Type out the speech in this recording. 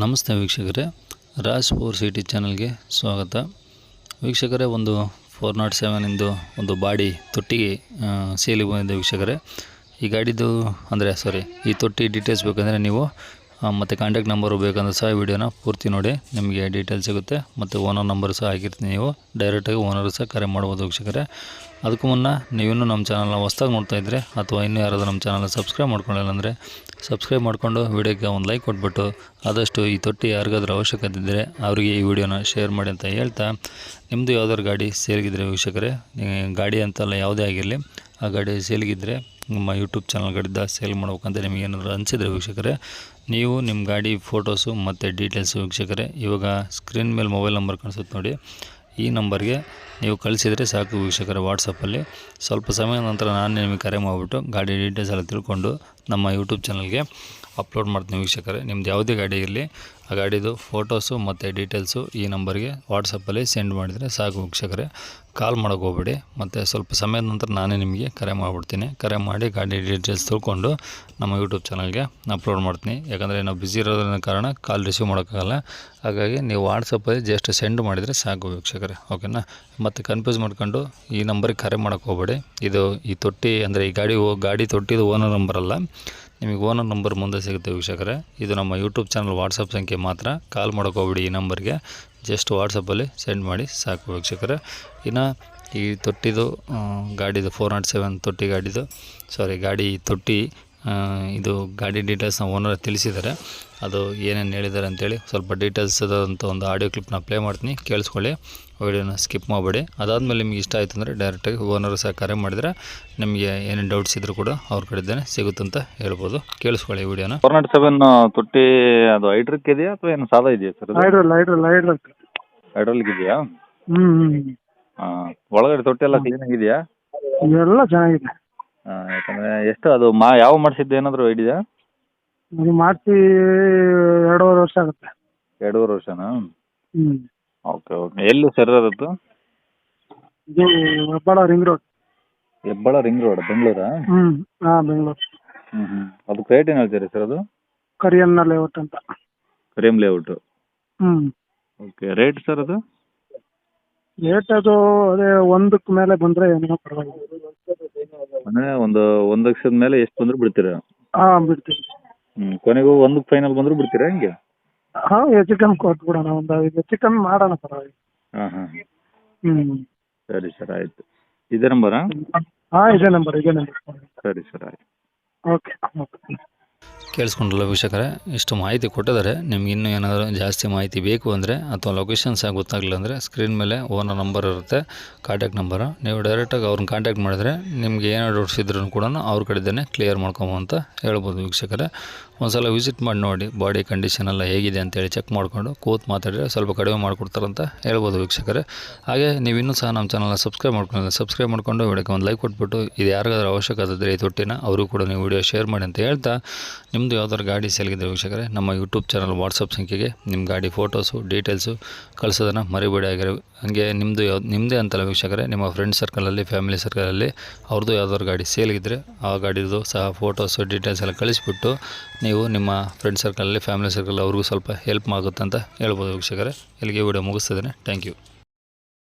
ನಮಸ್ತೆ ವೀಕ್ಷಕರೇ, Raj four city ಚಾನಲ್ಗೆ ಸ್ವಾಗತ. ವೀಕ್ಷಕರೇ, ಒಂದು ಫೋರ್ ನಾಟ್ ಸೆವೆನಿಂದು ಒಂದು ಬಾಡಿ ತೊಟ್ಟಿಗೆ ಸೇಲಿಗೆ ಬಂದಿದ್ದೆ ವೀಕ್ಷಕರೇ. ಈ ಗಾಡಿದು ಅಂದರೆ ಸಾರಿ ಈ ತೊಟ್ಟಿ ಡೀಟೇಲ್ಸ್ ಬೇಕಂದರೆ ನೀವು ಮತ್ತು ಕಾಂಟ್ಯಾಕ್ಟ್ ನಂಬರು ಬೇಕಂದ್ರೆ ಸಹ ವಿಡಿಯೋನ ಪೂರ್ತಿ ನೋಡಿ. ನಿಮಗೆ ಡೀಟೇಲ್ಸ್ ಸಿಗುತ್ತೆ. ಮತ್ತು ಓನರ್ ನಂಬರ್ ಸಹ ಹಾಕಿರ್ತೀನಿ ನೀವು. ಡೈರೆಕ್ಟಾಗಿ ಓನರ್ ಸಹ ಕರೆ ಮಾಡ್ಬೋದು ವೀಕ್ಷಕರೇ. ಅದಕ್ಕೂ ಮುನ್ನ ನೀವಿನ್ನೂ ನಮ್ಮ ಚಾನಲ್ನ ಹೊಸ್ದಾಗಿ ನೋಡ್ತಾ ಇದ್ದರೆ ಅಥವಾ ಇನ್ನೂ ಯಾರಾದರೂ ನಮ್ಮ ಚಾನಲ್ನ ಸಬ್ಸ್ಕ್ರೈಬ್ ಮಾಡ್ಕೊಳ್ಳಿಲ್ಲ ಅಂದರೆ ಸಬ್ಸ್ಕ್ರೈಬ್ ಮಾಡಿಕೊಂಡು ವಿಡಿಯೋಗೆ ಒಂದು ಲೈಕ್ ಕೊಟ್ಬಿಟ್ಟು ಆದಷ್ಟು ಈ ತೊಟ್ಟಿ ಯಾರಿಗಾದ್ರೂ ಅವಶ್ಯಕತೆ ಇದ್ದರೆ ಅವರಿಗೆ ಈ ವಿಡಿಯೋನ ಶೇರ್ ಮಾಡಿ ಅಂತ ಹೇಳ್ತಾ ನಿಮ್ಮದು ಯಾವ್ದಾದ್ರು ಗಾಡಿ ಸೇಲ್ಗಿದ್ರೆ ವೀಕ್ಷಕರೇ ಗಾಡಿ ಅಂತಲ್ಲ ಯಾವುದೇ ಆಗಿರಲಿ, ಆ ಗಾಡಿ ಸೇಲ್ಗಿದ್ರೆ ನಮ್ಮ ಯೂಟ್ಯೂಬ್ ಚಾನಲ್ಗಳಿಂದ ಸೇಲ್ ಮಾಡ್ಬೇಕಂತ ನಿಮಗೆ ಏನಾದರೂ ಅನಿಸಿದ್ರೆ ವೀಕ್ಷಕರೇ, ನೀವು ನಿಮ್ಮ ಗಾಡಿ ಫೋಟೋಸು ಮತ್ತು ಡೀಟೇಲ್ಸು ವೀಕ್ಷಕರೇ, ಇವಾಗ ಸ್ಕ್ರೀನ್ ಮೇಲೆ ಮೊಬೈಲ್ ನಂಬರ್ ಕಾಣಿಸುತ್ತೆ ನೋಡಿ, ಈ ನಂಬರ್ಗೆ ನೀವು ಕಳಿಸಿದರೆ ಸಾಕು ವೀಕ್ಷಕರೇ ವಾಟ್ಸಪ್ಪಲ್ಲಿ. ಸ್ವಲ್ಪ ಸಮಯದ ನಂತರ ನಾನು ನಿಮಗೆ ಕರೆ ಮಾಡಿಬಿಟ್ಟು ಗಾಡಿ ಡೀಟೇಲ್ಸ್ ಎಲ್ಲ ತಿಳ್ಕೊಂಡು ನಮ್ಮ ಯೂಟ್ಯೂಬ್ ಚಾನಲ್ಗೆ ಅಪ್ಲೋಡ್ ಮಾಡ್ತೀನಿ ವೀಕ್ಷಕರೇ. ನಿಮ್ದು ಯಾವುದೇ ಗಾಡಿ ಇರಲಿ, ಆ ಗಾಡಿದು ಫೋಟೋಸು ಮತ್ತು ಡೀಟೇಲ್ಸು ಈ ನಂಬರ್ಗೆ ವಾಟ್ಸಪ್ಪಲ್ಲಿ ಸೆಂಡ್ ಮಾಡಿದರೆ ಸಾಕು ವೀಕ್ಷಕರೇ. ಕಾಲ್ ಮಾಡೋಕೆ ಹೋಗ್ಬೇಡಿ. ಮತ್ತು ಸ್ವಲ್ಪ ಸಮಯದ ನಂತರ ನಾನೇ ನಿಮಗೆ ಕರೆ ಮಾಡಿಬಿಡ್ತೀನಿ. ಕರೆ ಮಾಡಿ ಗಾಡಿ ಡೀಟೇಲ್ಸ್ ತಿಳ್ಕೊಂಡು ನಮ್ಮ ಯೂಟ್ಯೂಬ್ ಚಾನಲ್ಗೆ ಅಪ್ಲೋಡ್ ಮಾಡ್ತೀನಿ. ಯಾಕಂದರೆ ನಾವು ಬ್ಯುಸಿ ಇರೋದ್ರಿಂದ ಕಾರಣ ಕಾಲ್ ರಿಸೀವ್ ಮಾಡೋಕ್ಕಾಗಲ್ಲ. ಹಾಗಾಗಿ ನೀವು ವಾಟ್ಸಪ್ಪಲ್ಲಿ ಜಸ್ಟ್ ಸೆಂಡ್ ಮಾಡಿದರೆ ಸಾಕು ವೀಕ್ಷಕರೇ. ಓಕೆನಾ ಮತ್ತು ಕನ್ಫ್ಯೂಸ್ ಮಾಡ್ಕೊಂಡು ಈ ನಂಬರಿಗೆ ಕರೆ ಮಾಡೋಕೆ ಹೋಗ್ಬೇಡಿ. ಇದು ಈ ತೊಟ್ಟಿ ಅಂದರೆ ಈ ಗಾಡಿ ಗಾಡಿ ತೊಟ್ಟಿದು ಓನರ್ ನಂಬರ್ ಅಲ್ಲ. ನಿಮಗೆ ಓನರ್ ನಂಬರ್ ಮುಂದೆ ಸಿಗುತ್ತೆ ವೀಕ್ಷಕರೇ. ಇದು ನಮ್ಮ ಯೂಟ್ಯೂಬ್ ಚಾನಲ್ ವಾಟ್ಸಪ್ ಸಂಖ್ಯೆ ಮಾತ್ರ. ಕಾಲ್ ಮಾಡೋಕೆ ಹೋಗ್ಬೇಡಿ ಈ ನಂಬರ್ಗೆ. ಜಸ್ಟ್ ವಾಟ್ಸಪ್ಪಲ್ಲಿ ಸೆಂಡ್ ಮಾಡಿ ಸಾಕು ವೀಕ್ಷಕರೇ. ಇನ್ನು ಈ ತೊಟ್ಟಿದು ಗಾಡಿದು ಫೋರ್ ನಾಟ್ ಸೆವೆನ್ ತೊಟ್ಟಿ ಗಾಡಿದು ಸಾರಿ ಗಾಡಿ ತೊಟ್ಟಿ ಇದು ಗಾಡಿ ಡೀಟೇಲ್ಸ್ನ ಓನರ್ ತಿಳಿಸಿದ್ದಾರೆ. ಅದು ಏನೇನು ಹೇಳಿದ್ದಾರೆ ಅಂತೇಳಿ ಸ್ವಲ್ಪ ಡೀಟೇಲ್ಸ್ ಅಂತ ಒಂದು ಆಡಿಯೋ ಕ್ಲಿಪ್ನ ಪ್ಲೇ ಮಾಡ್ತೀನಿ ಕೇಳಿಸ್ಕೊಳ್ಳಿ. ವಿಡಿಯೋನ ಸ್ಕಿಪ್ ಮಾಡಬೇಡಿ. ಅದಾದಮೇಲೆ ನಿಮಗೆ ಇಷ್ಟ ಆಯಿತು ಅಂದರೆ ಡೈರೆಕ್ಟಾಗಿ ಓನರ್ ಸಹ ಕರೆ ಮಾಡಿದರೆ ನಿಮಗೆ ಏನೇನು ಡೌಟ್ಸ್ ಇದ್ದರೂ ಕೂಡ ಅವ್ರ ಕಡೆದೇ ಸಿಗುತ್ತಂತ ಹೇಳ್ಬೋದು. ಕೇಳಿಸ್ಕೊಳ್ಳಿ ವಿಡಿಯೋನ ಫೋರ್ ನಾಟ್ ಸೆವೆನ್ ತೊಟ್ಟಿ ಅದು ಹೈಡ್ರಿಕ್ ಇದೆಯಾ ಅಥವಾ ಏನು ಸಾದಾ ಇದೆಯಾ ಸರ್ ಹೈಡ್ರಲ್ ಹೈಡ್ರಲ್ ಹೈಡ್ರಲ್. ಇದೆಯಾ? ಹ್ಞೂ ಒಳಗಡೆ ತೊಟ್ಟಿ ಎಲ್ಲ ಕ್ಲೀನ್ ಆಗಿದೆಯಾ ಎಲ್ಲ ಚೆನ್ನಾಗಿದೆ. ಯಾಕಂದ್ರೆ ಯಾಕಂದರೆ ಎಷ್ಟು ಅದು ಮಾ ಯಾವ ಮಾಡಿಸಿದ್ದು ಏನಾದರೂ ಇದೆಯಾ ಅದು ಮಾಡಿಸಿ ಎರಡೂವರೆ ವರ್ಷ ಆಗುತ್ತೆ. ಎರಡೂವರೆ ವರ್ಷನಾ? ಹ್ಞೂ ಓಕೆ ಓಕೆ. ಎಲ್ಲಿ ಸರ್ ಅದತ್ತು ಇದು Hebbal ring road. Hebbal ring road ಬೆಂಗಳೂರಾ? ಹ್ಮ್ ಹಾಂ ಬೆಂಗಳೂರು. ಹ್ಞೂ ಹ್ಞೂ ಅದಕ್ಕೆ ರೇಟ್ ಏನು ಹೇಳ್ತೀರಿ ಸರ್ ಅದು? ಕರಿಯನ್ನ ಲೇಔಟ್ ಅಂತ. ಕರಿಯಂ ಲೇಔಟ್. ಹ್ಞೂ ಓಕೆ ರೇಟ್ ಸರ್ ಅದು? ರೇಟ್ ಅದು ಅದೇ ಒಂದಕ್ಕೆ ಮೇಲೆ ಬಂದರೆ ಏನೋ ಪರವಾಗಿಲ್ಲ. ಅಂದರೆ ಒಂದು ಒಂದು ಲಕ್ಷದ ಮೇಲೆ ಎಷ್ಟು ಬಂದರೂ ಬಿಡ್ತೀರಾ? ಹಾಂ ಬಿಡ್ತೀವಿ. ಕೊನೆಗೂ ಒಂದಕ್ಕೆ ಫೈನಲ್ ಬಂದ್ರು ಬಿಡ್ತೀರಾ ಹೆಂಗೆ? ಹಾ ಹೆಚ್ಚು ಕಮ್ಮಿ ಕೊಟ್ಬಿಡೋಣ ಒಂದು ಐದು ಹೆಚ್ಚು ಕಮ್ಮಿ ಮಾಡೋಣ ಸರ್ ಹಾ ಹಾ. ಹ್ಞೂ ಸರಿ ಸರ್ ಆಯ್ತು. ಇದೇ ನಂಬರ್? ಹಾ ಇದೇ ನಂಬರ್ ಇದೇ ನಂಬರ್. ಸರಿ ಸರ್ ಆಯ್ತು. Okay okay. ಕೇಳಿಸ್ಕೊಂಡ್ರಲ್ಲ ವೀಕ್ಷಕರೇ, ಇಷ್ಟು ಮಾಹಿತಿ ಕೊಟ್ಟಿದ್ದಾರೆ, ನಿಮ್ಗೆ ಇನ್ನೂ ಏನಾದರೂ ಜಾಸ್ತಿ ಮಾಹಿತಿ ಬೇಕು ಅಂದರೆ ಅಥವಾ ಲೊಕೇಶನ್ಸ್ ಸಹ ಗೊತ್ತಾಗಲಿಲ್ಲ ಅಂದರೆ ಸ್ಕ್ರೀನ್ ಮೇಲೆ ಓನರ್ ನಂಬರ್ ಇರುತ್ತೆ ಕಾಂಟ್ಯಾಕ್ಟ್ ನಂಬರ್ ನೀವು ಡೈರೆಕ್ಟಾಗಿ ಅವ್ರನ್ನ ಕಾಂಟ್ಯಾಕ್ಟ್ ಮಾಡಿದರೆ ನಿಮ್ಗೆ ಏನೋ ಡೌಟ್ಸ್ ಇದ್ರೂ ಕೂಡ ಅವ್ರ ಕಡೆದೇ ಕ್ಲಿಯರ್ ಮಾಡ್ಕೊಬೋದು ಅಂತ ಹೇಳ್ಬೋದು ವೀಕ್ಷಕರೇ. ಒಂದ್ಸಲ ವಿಸಿಟ್ ಮಾಡಿ ನೋಡಿ ಬಾಡಿ ಕಂಡೀಷನ್ ಎಲ್ಲ ಹೇಗಿದೆ ಅಂತೇಳಿ ಚೆಕ್ ಮಾಡಿಕೊಂಡು, ಕೂತ್ ಮಾತಾಡಿದ್ರೆ ಸ್ವಲ್ಪ ಕಡಿಮೆ ಮಾಡಿಕೊಡ್ತಾರಂತ ಹೇಳ್ಬೋದು ವೀಕ್ಷಕರೇ. ಹಾಗೆ ನೀವು ಇನ್ನೂ ಸಹ ನಮ್ಮ ಚಾನಲ್ನ ಸಬ್ಸ್ಕ್ರೈಬ್ ಮಾಡ್ಕೊಂಡು ಸಬ್ಸ್ಕ್ರೈಬ್ ಮಾಡಿಕೊಂಡು ವಿಡಿಯೋಕ್ಕೆ ಒಂದು ಲೈಕ್ ಕೊಟ್ಬಿಟ್ಟು, ಇದು ಯಾರಿಗಾದ್ರೂ ಅವಶ್ಯಕತೆ ಇದ್ದರೆ ಈ ತೊಟ್ಟಿನ ಅವರು ಕೂಡ ನೀವು ವಿಡಿಯೋ ಶೇರ್ ಮಾಡಿ ಅಂತ ಹೇಳ್ತಾ ನಿಮ್ಮದು ಯಾವ್ದಾದ್ರು ಗಾಡಿ ಸೇಲ್ಗಿದ್ರೆ ವೀಕ್ಷಕರೇ, ನಮ್ಮ ಯೂಟ್ಯೂಬ್ ಚಾನಲ್ ವಾಟ್ಸಪ್ ಸಂಖ್ಯೆಗೆ ನಿಮ್ಮ ಗಾಡಿ ಫೋಟೋಸು ಡೀಟೇಲ್ಸು ಕಳಿಸೋದನ್ನು ಮರಿಬೇಡಿ ಆಗಿರೋ ಹಾಗೆ ನಿಮ್ಮದು ಯಾವ್ದು ನಿಮ್ಮದೇ ಅಂತಲ್ಲ ವೀಕ್ಷಕರೇ, ನಿಮ್ಮ ಫ್ರೆಂಡ್ ಸರ್ಕಲಲ್ಲಿ ಫ್ಯಾಮಿಲಿ ಸರ್ಕಲಲ್ಲಿ ಅವ್ರದ್ದು ಯಾವ್ದಾದ್ರು ಗಾಡಿ ಸೇಲ್ಗಿದ್ರೆ ಆ ಗಾಡಿದು ಸಹ ಫೋಟೋಸು ಡೀಟೇಲ್ಸ್ ಎಲ್ಲ ಕಳಿಸ್ಬಿಟ್ಟು ನೀವು ನಿಮ್ಮ ಫ್ರೆಂಡ್ ಸರ್ಕಲಲ್ಲಿ ಫ್ಯಾಮಿಲಿ ಸರ್ಕಲ್ ಅವ್ರಿಗೂ ಸ್ವಲ್ಪ ಹೆಲ್ಪ್ ಆಗುತ್ತೆ ಅಂತ ಹೇಳ್ಬೋದು ವೀಕ್ಷಕರೇ. ಇಲ್ಲಿಗೆ ವಿಡಿಯೋ ಮುಗಿಸ್ತಿದ್ದೇನೆ. Thank you